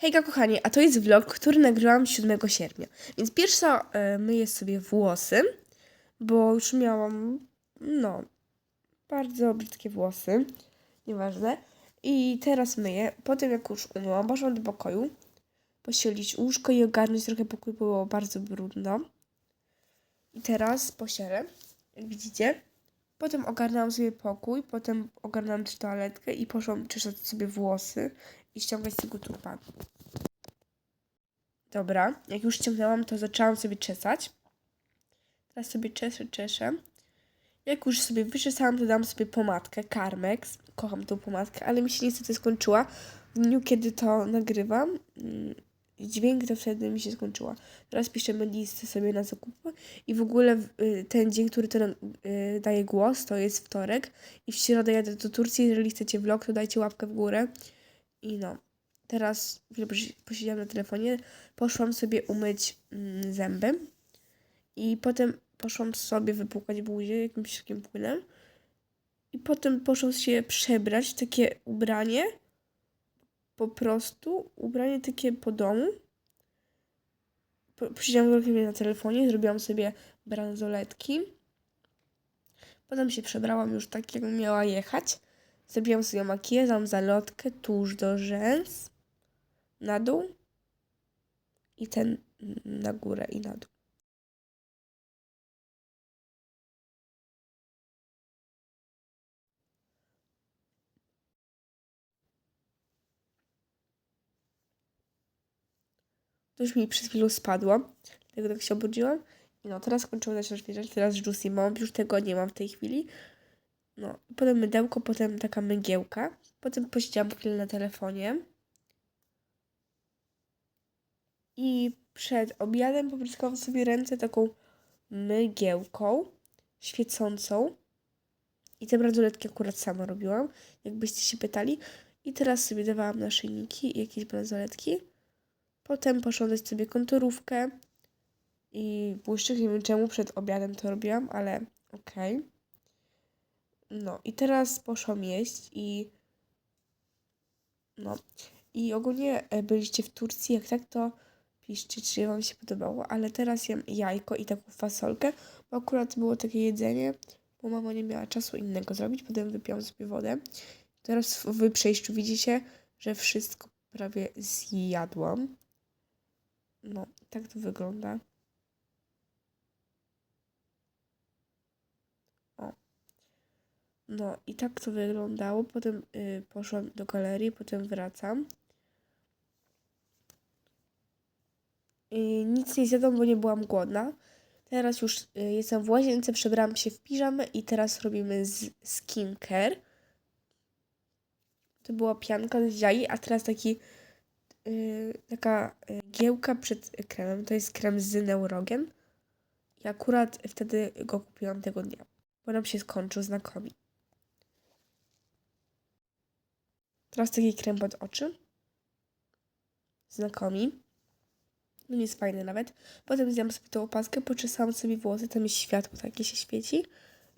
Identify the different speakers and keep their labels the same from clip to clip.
Speaker 1: Hejka kochani, a to jest vlog, który nagrałam 7 sierpnia. Więc pierwsza e, myję sobie włosy, bo już miałam, no, bardzo brzydkie włosy. Nieważne. I teraz myję. Potem jak już umyłam, poszłam do pokoju. Pościelić łóżko i ogarnąć trochę pokój, było bardzo brudno. I teraz posielę, jak widzicie. Potem ogarnęłam sobie pokój, potem ogarnęłam toaletkę i poszłam czesać sobie włosy i ściągać z tego turban. Dobra, jak już ściągnęłam, to zaczęłam sobie czesać. Teraz sobie czeszę, czeszę. Jak już sobie wyczesałam, to dam sobie pomadkę Carmex. Kocham tą pomadkę, ale mi się niestety skończyła. W dniu, kiedy to nagrywam, mm, dźwięk to wtedy mi się skończyła. Teraz piszemy listę sobie na zakupy i w ogóle y, ten dzień, który to y, daje głos, to jest wtorek i w środę jadę do Turcji. Jeżeli chcecie vlog, to dajcie łapkę w górę. I no, teraz chwilę posi- posiedziałam na telefonie, poszłam sobie umyć mm, zęby i potem poszłam sobie wypłukać buzię jakimś takim płynem i potem poszłam się przebrać, takie ubranie, po prostu ubranie takie po domu. Po- Posiedziałam chwilę na telefonie, zrobiłam sobie bransoletki. Potem się przebrałam już tak, jak miała jechać. Zrobiłam sobie makijaż, dam zalotkę, tuż do rzęs, na dół i ten na górę i na dół. To już mi przed chwilą spadło, dlatego tak się obudziłam. No, teraz skończyłam się rozwijać, teraz Juicy mam, już tego nie mam w tej chwili. No, potem mydełko, potem taka mygiełka. Potem posiedziałam chwilę na telefonie. I przed obiadem popryskałam sobie ręce taką mygiełką świecącą. I te bransoletki akurat sama robiłam, jakbyście się pytali. I teraz sobie dawałam naszyjniki i jakieś bransoletki. Potem poszłam dać sobie konturówkę i błyszczyk. Nie wiem czemu przed obiadem to robiłam, ale okej. No i teraz poszłam jeść i no i ogólnie e, byliście w Turcji, jak tak to piszcie, czy wam się podobało, ale teraz jem jajko i taką fasolkę, bo akurat było takie jedzenie, bo mama nie miała czasu innego zrobić, potem wypiłam sobie wodę. Teraz w przejściu widzicie, że wszystko prawie zjadłam. No, tak to wygląda. No i tak to wyglądało. Potem y, poszłam do galerii, potem wracam. Nic nie zjadłam, bo nie byłam głodna. Teraz już y, jestem w łazience, przebrałam się w piżamę i teraz robimy z skincare. To była pianka z jaj, a teraz taki y, taka y, giełka przed kremem. To jest krem z Neurogen. I akurat wtedy go kupiłam tego dnia, bo nam się skończył znakomi. Teraz taki krem pod oczy. Znakomi. No nie jest fajny nawet. Potem zjadłam sobie tą opaskę, poczesałam sobie włosy, tam jest światło takie się świeci.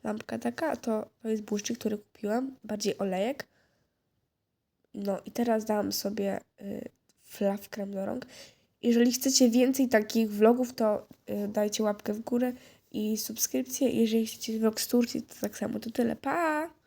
Speaker 1: Lampka taka, to, to jest błyszczyk, który kupiłam. Bardziej olejek. No i teraz dałam sobie y, flaw krem do rąk. Jeżeli chcecie więcej takich vlogów, to y, dajcie łapkę w górę i subskrypcję. Jeżeli chcecie vlog z Turcji, to tak samo. To tyle. Pa!